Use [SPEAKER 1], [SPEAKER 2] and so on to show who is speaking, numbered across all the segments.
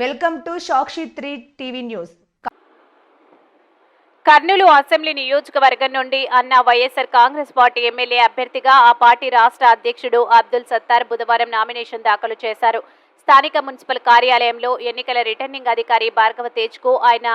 [SPEAKER 1] Welcome to Sakshi three TV news.
[SPEAKER 2] Kurnool assembly నియోజకవర్గం నుండి అన్న వైఎస్ఆర్ కాంగ్రెస్ పార్టీ ఎమ్మెల్యే అభ్యర్థిగా ఆ పార్టీ రాష్ట్ర అధ్యక్షుడు అబ్దుల్ సత్తార్ బుధవారం నామినేషన్ దాఖలు చేశారు. స్థానిక మున్సిపల్ కార్యాలయంలో ఎన్నికల రిటర్నింగ్ అధికారి భార్గవ తేజ్కు ఆయన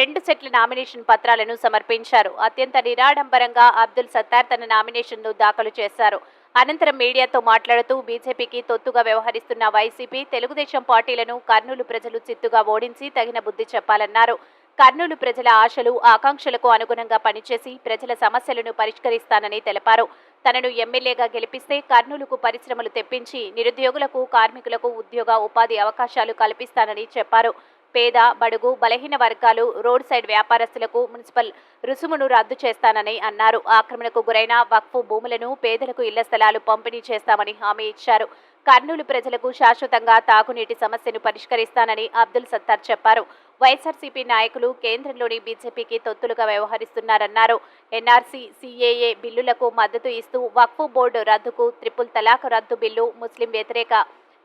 [SPEAKER 2] రెండు సెట్ల నామినేషన్ పత్రాలను సమర్పించారు. అత్యంత నిరాడంబరంగా అబ్దుల్ సత్తార్ తన నామినేషన్ను దాఖలు చేశారు. అనంతరం మీడియాతో మాట్లాడుతూ బీజేపీకి తొత్తుగా వ్యవహరిస్తున్న వైసీపీ తెలుగుదేశం పార్టీలను కర్నూలు ప్రజలు చిత్తుగా ఓడించి తగిన బుద్ధి చెప్పాలన్నారు. కర్నూలు ప్రజల ఆశలు ఆకాంక్షలకు అనుగుణంగా పనిచేసి ప్రజల సమస్యలను పరిష్కరిస్తానని తెలిపారు. తనను ఎమ్మెల్యేగా గెలిపిస్తే కర్నూలుకు పరిశ్రమలు తెప్పించి నిరుద్యోగులకు కార్మికులకు ఉద్యోగ ఉపాధి అవకాశాలు కల్పిస్తానని చెప్పారు. పేద బడుగు బలహీన వర్గాలు రోడ్ సైడ్ వ్యాపారస్తులకు మున్సిపల్ రుసుమును రద్దు చేస్తానని అన్నారు. ఆక్రమణకు గురైన వక్ఫ్ భూములను పేదలకు ఇళ్ళ స్థలాలు పంపిణీ చేస్తామని హామీ ఇచ్చారు. కర్నూలు ప్రజలకు శాశ్వతంగా తాగునీటి సమస్యను పరిష్కరిస్తానని అబ్దుల్ సత్తార్ చెప్పారు. వైఎస్ఆర్సీపీ నాయకులు కేంద్రంలోని బీజేపీకి తొత్తులుగా వ్యవహరిస్తున్నారన్నారు. ఎన్ఆర్సీ సీఏఏ బిల్లులకు మద్దతు ఇస్తూ వక్ఫ్ బోర్డు రద్దుకు త్రిపుల్ తలాక్ రద్దు బిల్లు ముస్లిం వ్యతిరేక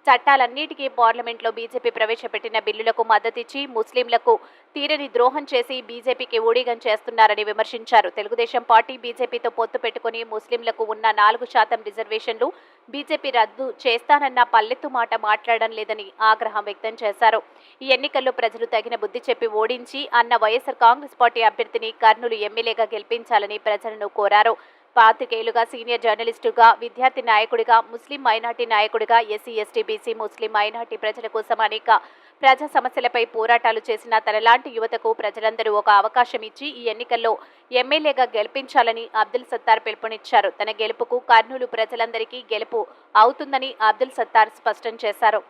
[SPEAKER 2] చట్టాలన్నిటికీ పార్లమెంట్లో బీజేపీ ప్రవేశపెట్టిన బిల్లులకు మద్దతిచ్చి ముస్లింలకు తీరని ద్రోహం చేసి బీజేపీకి ఊడిగం చేస్తున్నారని విమర్శించారు. తెలుగుదేశం పార్టీ బీజేపీతో పొత్తు పెట్టుకుని ముస్లింలకు ఉన్న నాలుగు శాతం రిజర్వేషన్లు బీజేపీ రద్దు చేస్తానన్న పల్లెత్తు మాట మాట్లాడడం లేదని ఆగ్రహం వ్యక్తం చేశారు. ఈ ఎన్నికల్లో ప్రజలు తగిన బుద్ధి చెప్పి ఓడించి అన్న వైఎస్సార్ కాంగ్రెస్ పార్టీ అభ్యర్థిని కర్నూలు ఎమ్మెల్యేగా గెలిపించాలని ప్రజలను కోరారు. పాతికేయులుగా సీనియర్ జర్నలిస్టుగా విద్యార్థి నాయకుడిగా ముస్లిం మైనార్టీ నాయకుడిగా SC ST BC Muslim minority ప్రజల కోసం అనేక ప్రజా సమస్యలపై పోరాటాలు చేసిన తనలాంటి యువతకు ప్రజలందరూ ఒక అవకాశం ఇచ్చి ఈ ఎన్నికల్లో ఎమ్మెల్యేగా గెలిపించాలని అబ్దుల్ సత్తార్ పిలుపునిచ్చారు. తన గెలుపుకు కర్నూలు ప్రజలందరికీ గెలుపు అవుతుందని అబ్దుల్ సత్తార్ స్పష్టం చేశారు.